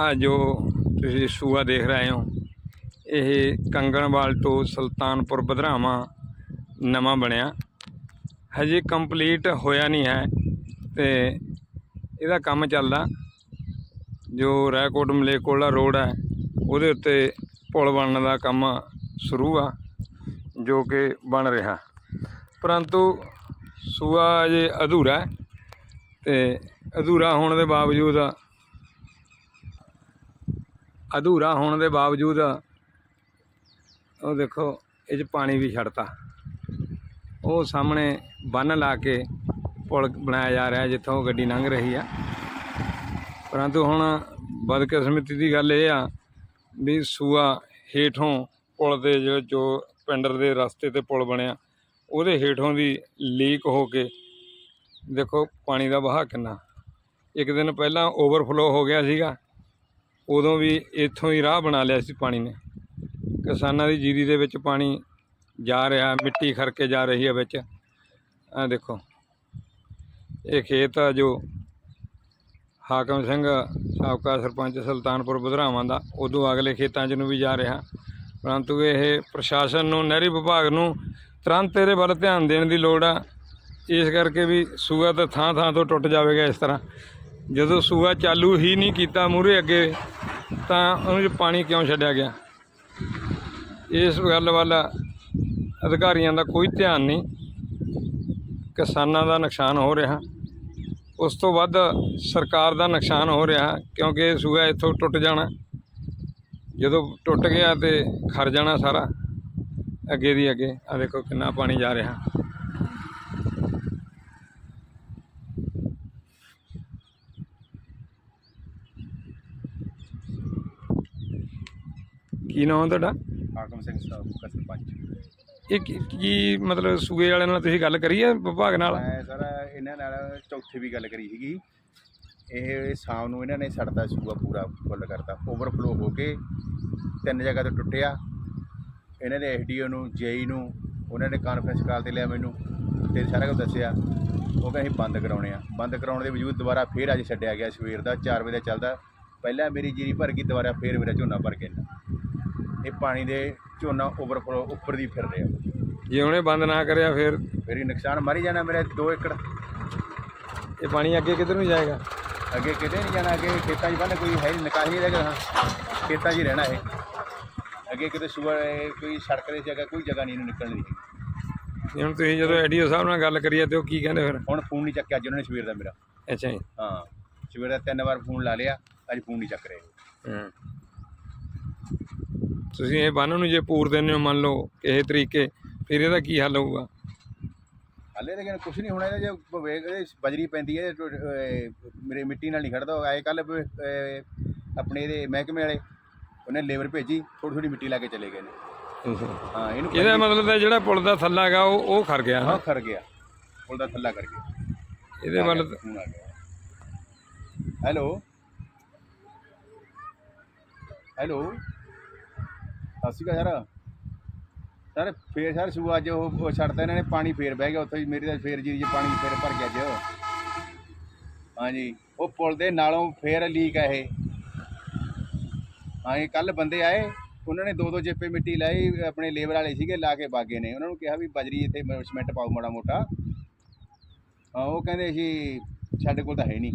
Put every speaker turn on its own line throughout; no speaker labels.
ਆ ਜੋ ਤੁਸੀਂ ਸੂਆ ਦੇਖ ਰਹੇ ਹੋ, ਇਹ ਕੰਗਣਵਾਲ ਤੋਂ ਸੁਲਤਾਨਪੁਰ ਬਧਰਾਵਾਂ ਨਵਾਂ ਬਣਿਆ। ਹਜੇ ਕੰਪਲੀਟ ਹੋਇਆ ਨਹੀਂ ਹੈ ਤੇ ਇਹਦਾ ਕੰਮ ਚੱਲਦਾ। ਜੋ ਰਾਏਕੋਟ ਮਲੇਕੋਲਾ ਰੋਡ ਹੈ, ਉਹਦੇ ਉੱਤੇ ਪੁਲ ਬਣਨ ਦਾ ਕੰਮ ਸ਼ੁਰੂ ਆ, ਜੋ ਕਿ ਬਣ ਰਿਹਾ। ਪਰੰਤੂ ਸੂਆ ਅਜੇ ਅਧੂਰਾ ਹੈ ਤੇ ਅਧੂਰਾ ਹੋਣ ਦੇ ਬਾਵਜੂਦ ਅਧੂਰਾ ਹੋਣ ਦੇ ਬਾਵਜੂਦ ਉਹ ਦੇਖੋ, ਇਹ 'ਚ ਪਾਣੀ ਵੀ ਛੱਡਤਾ। ਉਹ ਸਾਹਮਣੇ ਬੰਨ ਲਾ ਕੇ ਪੁਲ ਬਣਾਇਆ ਜਾ ਰਿਹਾ, ਜਿੱਥੋਂ ਗੱਡੀ ਲੰਘ ਰਹੀ ਆ। ਪਰੰਤੂ ਹੁਣ ਬਦਕਿਸਮਤੀ ਦੀ ਗੱਲ ਇਹ ਆ ਵੀ ਸੂਆ ਹੇਠੋਂ ਪੁਲ ਦੇ ਜੋ ਜੋ ਪਿੰਡ ਦੇ ਰਸਤੇ ਤੇ ਪੁਲ ਬਣਿਆ, ਉਹਦੇ ਹੇਠੋਂ ਦੀ ਲੀਕ ਹੋ ਕੇ ਦੇਖੋ ਪਾਣੀ ਦਾ ਵਹਾਅ ਕਿੰਨਾ। ਇੱਕ ਦਿਨ ਪਹਿਲਾਂ ਓਵਰਫਲੋ ਹੋ ਗਿਆ ਸੀਗਾ। ਉਦੋਂ ਵੀ ਇੱਥੋਂ ਹੀ ਰਾਹ ਬਣਾ ਲਿਆ ਸੀ ਪਾਣੀ ਨੇ। ਕਿਸਾਨਾਂ ਦੀ ਜੀਰੀ ਦੇ ਵਿੱਚ ਪਾਣੀ ਜਾ ਰਿਹਾ, ਮਿੱਟੀ ਖਰਕੇ ਜਾ ਰਹੀ ਹੈ ਵਿੱਚ। ਆ ਦੇਖੋ, ਇਹ ਖੇਤ ਆ ਜੋ ਹਾਕਮ ਸਿੰਘ, ਸਾਬਕਾ ਸਰਪੰਚ ਸੁਲਤਾਨਪੁਰ ਬਧਰਾਵਾਂ ਦਾ, ਉਦੋਂ ਅਗਲੇ ਖੇਤਾਂ 'ਚ ਨੂੰ ਵੀ ਜਾ ਰਿਹਾ। ਪਰੰਤੂ ਇਹ ਪ੍ਰਸ਼ਾਸਨ ਨੂੰ, ਨਹਿਰੀ ਵਿਭਾਗ ਨੂੰ ਤੁਰੰਤ ਇਹਦੇ ਵੱਲ ਧਿਆਨ ਦੇਣ ਦੀ ਲੋੜ ਆ। ਇਸ ਕਰਕੇ ਵੀ ਸੂਆ ਤਾਂ ਥਾਂ ਥਾਂ ਤੋਂ ਟੁੱਟ ਜਾਵੇਗਾ ਇਸ ਤਰ੍ਹਾਂ। ਜਦੋਂ ਸੂਆ ਚਾਲੂ ਹੀ ਨਹੀਂ ਕੀਤਾ ਮੂਰੇ ਅੱਗੇ ਤਾਂ ਉਹਨੂੰ 'ਚ ਪਾਣੀ ਕਿਉਂ ਛੱਡਿਆ ਗਿਆ? ਇਸ ਗੱਲ ਵੱਲ ਅਧਿਕਾਰੀਆਂ ਦਾ ਕੋਈ ਧਿਆਨ ਨਹੀਂ। ਕਿਸਾਨਾਂ ਦਾ ਨੁਕਸਾਨ ਹੋ ਰਿਹਾ। ਉਸ ਤੋਂ ਵੱਧ ਸਰਕਾਰ ਦਾ ਨੁਕਸਾਨ ਹੋ ਰਿਹਾ ਕਿਉਂਕਿ ਇਹ ਸੂਆ ਇੱਥੋਂ ਟੁੱਟ ਜਾਣਾ। ਜਦੋਂ ਟੁੱਟ ਗਿਆ ਤੇ ਖਰ ਜਾਣਾ ਸਾਰਾ। ਅੱਗੇ ਦੀ ਅੱਗੇ। ਆ ਦੇਖੋ ਕਿੰਨਾ ਪਾਣੀ ਜਾ ਰਿਹਾ। ਕੀ ਨਾਮ ਤੁਹਾਡਾ?
ਹਾਕਮ ਸਿੰਘ ਸਾਬਕਾ ਸਰਪੰਚ
ਇਹ ਕੀ- ਕੀ ਮਤਲਬ ਸੂਏ ਵਾਲਿਆਂ ਨਾਲ ਤੁਸੀਂ ਗੱਲ ਕਰੀ ਹੈ ਵਿਭਾਗ ਨਾਲ?
ਮੈਂ ਸਰ ਇਹਨਾਂ ਨਾਲ ਚੌਥੀ ਵੀ ਗੱਲ ਕਰੀ ਸੀਗੀ। ਇਹ ਸ਼ਾਮ ਨੂੰ ਇਹਨਾਂ ਨੇ ਛੱਡਤਾ ਸੂਆ ਪੂਰਾ ਫੁੱਲ ਕਰਤਾ ਓਵਰਫਲੋ ਹੋ ਕੇ ਤਿੰਨ ਜਗ੍ਹਾ ਤੋਂ ਟੁੱਟਿਆ। ਇਹਨਾਂ ਨੇ ਐਸਡੀਓ ਨੂੰ ਜੇਈ ਨੂੰ ਉਹਨਾਂ ਨੇ ਕਾਨਫਰੰਸ ਕਾਲ ਤੇ ਲਿਆ ਮੈਨੂੰ ਤੇ ਸਾਰਾ ਕੁਝ ਦੱਸਿਆ। ਉਹ ਕਹਿੰਦੇ ਅਸੀਂ ਬੰਦ ਕਰਾਉਣੇ ਆ। ਬੰਦ ਕਰਾਉਣ ਦੇ ਵਜੂਦ ਦੁਬਾਰਾ ਫੇਰ ਅੱਜ ਛੱਡਿਆ ਗਿਆ ਸਵੇਰ ਦਾ 4 ਵਜੇ ਦਾ ਚੱਲਦਾ। ਪਹਿਲਾਂ ਮੇਰੀ ਜੀਰੀ ਭਰ ਗਈ ਦੁਬਾਰਾ ਫੇਰ ਮੇਰਾ ਝੋਨਾ ਭਰ ਗਿਆ। ਇਹ ਪਾਣੀ ਦੇ ਝੋਨਾ ਓਵਰਫਲੋ ਉੱਪਰ ਦੀ ਫਿਰ ਰਿਹਾ।
ਜੇ ਉਹਨੇ ਬੰਦ ਨਾ ਕਰਿਆ ਫਿਰ?
ਫਿਰ ਨੁਕਸਾਨ ਮਾਰੀ ਜਾਣਾ ਮੇਰੇ 2 ਏਕੜ।
ਇਹ ਪਾਣੀ ਅੱਗੇ ਕਿੱਧਰ ਨੂੰ ਜਾਏਗਾ?
ਅੱਗੇ ਕਿਤੇ ਨਹੀਂ ਜਾਣਾ ਅੱਗੇ ਖੇਤਾਂ 'ਚ ਬੰਨ ਕੋਈ ਹੈ ਨਹੀਂ ਨਿਕਾਹੀ ਜਗ੍ਹਾ ਹਾਂ ਖੇਤਾਂ 'ਚ ਹੀ ਰਹਿਣਾ ਇਹ। ਅੱਗੇ ਕਿਤੇ ਸੂਆ ਇਹ ਕੋਈ ਸੜਕ ਦੀ ਜਗ੍ਹਾ ਕੋਈ ਜਗ੍ਹਾ ਨਹੀਂ ਇਹਨੂੰ ਨਿਕਲਣ ਦੀ।
ਜੇ ਹੁਣ ਤੁਸੀਂ ਜਦੋਂ ਐਡੀਓ ਸਾਹਿਬ ਨਾਲ ਗੱਲ ਕਰੀਏ ਤੇ ਉਹ ਕੀ ਕਹਿੰਦੇ ਫਿਰ?
ਹੁਣ ਫੋਨ ਨਹੀਂ ਚੱਕਿਆ ਅੱਜ ਉਹਨਾਂ ਨੇ ਸਵੇਰ ਦਾ ਮੇਰਾ।
ਅੱਛਾ ਜੀ।
ਹਾਂ ਸਵੇਰ ਦਾ ਤਿੰਨ ਵਾਰ ਫੋਨ ਲਾ ਲਿਆ ਅੱਜ ਫੋਨ ਨਹੀਂ ਚੱਕ ਰਹੇ।
ਹੂੰ। ਤੁਸੀਂ ਇਹ ਬੰਨ ਨੂੰ ਜੇ ਪੂਰ ਦਿੰਦੇ ਹੋ ਮੰਨ ਲਓ ਕਿਸੇ ਤਰੀਕੇ ਫਿਰ ਇਹਦਾ ਕੀ ਹੱਲ ਹੋਊਗਾ?
ਹਾਲੇ ਲੇਕਿਨ ਕੁਝ ਨਹੀਂ ਹੋਣਾ ਇਹਦਾ ਜੇ ਵੇਗ ਇਹਦੇ ਬਜਰੀ ਪੈਂਦੀ ਹੈ ਇਹ ਮੇਰੇ ਮਿੱਟੀ ਨਾਲ ਨਹੀਂ ਖੜਦਾ ਉਹ। ਆਏ ਕੱਲ ਆਪਣੇ ਇਹਦੇ ਮਹਿਕਮੇ ਵਾਲੇ ਉਹਨੇ ਲੇਬਰ ਭੇਜੀ ਥੋੜੀ ਥੋੜੀ ਮਿੱਟੀ ਲਾ ਕੇ ਚਲੇ ਗਏ ਨੇ। ਹਾਂ ਇਹਨੂੰ
ਇਹਦਾ ਮਤਲਬ ਤਾਂ ਜਿਹੜਾ ਪੁਲ ਦਾ ਥੱਲਾ ਹੈਗਾ ਉਹ ਉਹ ਖਰ ਗਿਆ
ਹਾਂ ਖਰ ਗਿਆ। ਪੁਲ ਦਾ ਥੱਲਾ ਕਰ ਗਿਆ।
ਇਹਦੇ
ਗਿਆ। ਹੈਲੋ? ਹੈਲੋ? ਸਤਿ ਸ਼੍ਰੀ ਅਕਾਲ ਸਰ ਸਰ ਫੇਰ ਸਰ ਸੂ ਅੱਜ ਉਹ ਉਹ ਇਹਨਾਂ ਨੇ, ਪਾਣੀ ਫੇਰ ਬਹਿ ਗਿਆ ਉੱਥੇ ਹੀ ਮੇਰੀ ਤਾਂ ਫੇਰ ਜੀ ਪਾਣੀ ਫੇਰ ਭਰ ਗਿਆ ਅੱਜ ਹਾਂਜੀ, ਉਹ ਪੁਲ ਦੇ ਨਾਲੋਂ ਫੇਰ ਲੀਕ ਆ ਇਹ। ਹਾਂਜੀ ਕੱਲ ਬੰਦੇ ਆਏ, ਉਹਨਾਂ ਨੇ ਦੋ ਦੋ ਚੇਪੇ ਮਿੱਟੀ ਲਾਈ, ਆਪਣੇ ਲੇਬਰ ਵਾਲੇ ਸੀਗੇ ਲਾ ਕੇ ਬਾਗੇ ਨੇ। ਉਹਨਾਂ ਨੂੰ ਕਿਹਾ ਵੀ ਬਜਰੀ ਇੱਥੇ ਮ- ਸੀਮੈਂਟ ਪਾਓ ਮਾੜਾ ਮੋਟਾ। ਹਾਂ, ਉਹ ਕਹਿੰਦੇ ਸੀ, ਸਾਡੇ ਕੋਲ ਤਾਂ ਹੈ ਨਹੀਂ।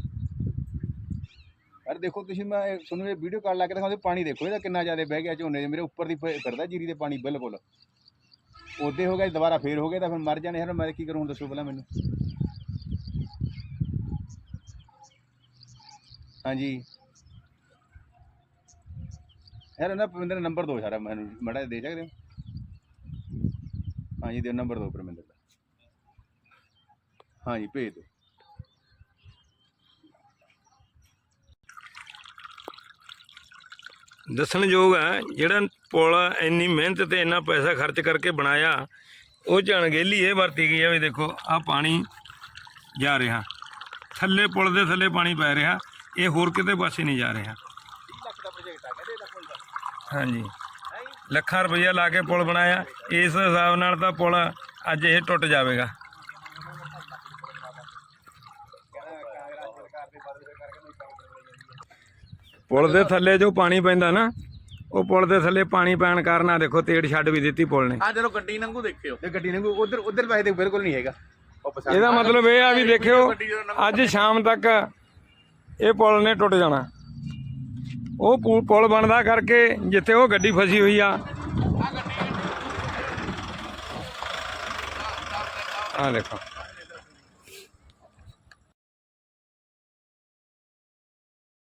ਦੇਖੋ ਤੁਸੀਂ ਮੈਂ ਇਹ- ਤੁਹਾਨੂੰ ਇਹ ਵੀਡੀਓ ਕਾਲ ਲਾ ਕੇ ਦਿਖਾਉਂਦੇ ਪਾਣੀ ਦੇਖੋ, ਇਹਦਾ ਕਿੰਨਾ ਜ਼ਿਆਦਾ ਬਹਿ ਗਿਆ ਝੋਨੇ ਦੇ ਮੇਰੇ ਉੱਪਰ ਦੀ ਫਿ- ਫਿਰਦਾ ਜੀਰੀ ਦੇ ਪਾਣੀ ਬਿਲਕੁਲ। ਉਹਦੇ ਹੋ ਗਿਆ, ਦੁਬਾਰਾ ਫੇਰ ਹੋ ਗਿਆ, ਤਾਂ ਫਿਰ ਮਰ ਜਾਣੇ ਯਾਰ ਮੈਂ ਕੀ ਕਰੂੰ ਦੱਸੋ ਪਹਿਲਾਂ ਮੈਨੂੰ। ਹਾਂਜੀ। ਯਾਰ ਨਾ ਪਰਮਿੰਦਰ ਨੰਬਰ ਦਿਓ ਸਾਰਾ, ਮੈਨੂੰ ਮੜਾ ਦੇ ਸਕਦੇ ਹੋ? ਹਾਂਜੀ ਦਿਓ ਨੰਬਰ ਦਿਓ ਪਰਮਿੰਦਰ ਦਾ। ਹਾਂਜੀ, ਭੇਜ ਦਿਓ।
ਦੱਸਣਯੋਗ ਹੈ, ਜਿਹੜਾ ਪੁਲ ਇੰਨੀ ਮਿਹਨਤ ਤੇ ਇੰਨਾ ਪੈਸਾ ਖਰਚ ਕਰਕੇ ਬਣਾਇਆ, ਉਹ ਚ ਇਹ ਵਰਤੀ ਗਈ ਹੈ ਵੀ ਦੇਖੋ ਆ ਪਾਣੀ ਜਾ ਰਿਹਾ। ਥੱਲੇ ਪੁਲ ਦੇ ਥੱਲੇ ਪਾਣੀ ਪੈ ਰਿਹਾ, ਇਹ ਹੋਰ ਕਿਤੇ ਪਾਸੇ ਨਹੀਂ ਜਾ ਰਿਹਾ। ਹਾਂਜੀ। ਲੱਖਾਂ ਰੁਪਈਆ ਲਾ ਕੇ ਪੁਲ ਬਣਾਇਆ, ਇਸ ਹਿਸਾਬ ਨਾਲ ਤਾਂ ਪੁਲ ਅੱਜ ਇਹ ਟੁੱਟ ਜਾਵੇਗਾ
ਸਰਕਾਰ ਦੇ ਬਦਲੇ ਕਰਕੇ ਨਹੀਂ ਕੰਮ ਕਰਵਾਈ ਜਾਂਦੀ ਹੈ
ਪੁਲ ਦੇ ਥੱਲੇ ਜੋ ਪਾਣੀ ਪੈਂਦਾ ਨਾ ਉਹ ਪੁਲ ਦੇ ਥੱਲੇ ਪਾਣੀ ਪੈਣ ਕਾਰਨ ਆ ਦੇਖੋ ਤੇੜ ਛੱਡ ਵੀ ਦਿੱਤੀ ਪੁਲ ਨੇ।
ਆ ਜਦੋਂ ਗੱਡੀ ਲੰਘੂ ਦੇਖਿਓ।
ਤੇ ਗੱਡੀ ਨੂੰ ਉਧਰ ਉਧਰ ਪਾਸੇ ਤੇ ਬਿਲਕੁਲ ਨਹੀਂ ਹੈਗਾ। ਉਹ ਪਛਾਣ
ਇਹਦਾ ਮਤਲਬ ਇਹ ਆ ਵੀ ਦੇਖਿਓ ਅੱਜ ਸ਼ਾਮ ਤੱਕ ਇਹ ਪੁਲ ਨੇ ਟੁੱਟ ਜਾਣਾ। ਉਹ ਪੁ- ਪੁਲ ਬਣਦਾ ਕਰਕੇ ਜਿੱਥੇ ਉਹ ਗੱਡੀ ਫਸੀ ਹੋਈ ਆ। ਆ ਦੇਖੋ।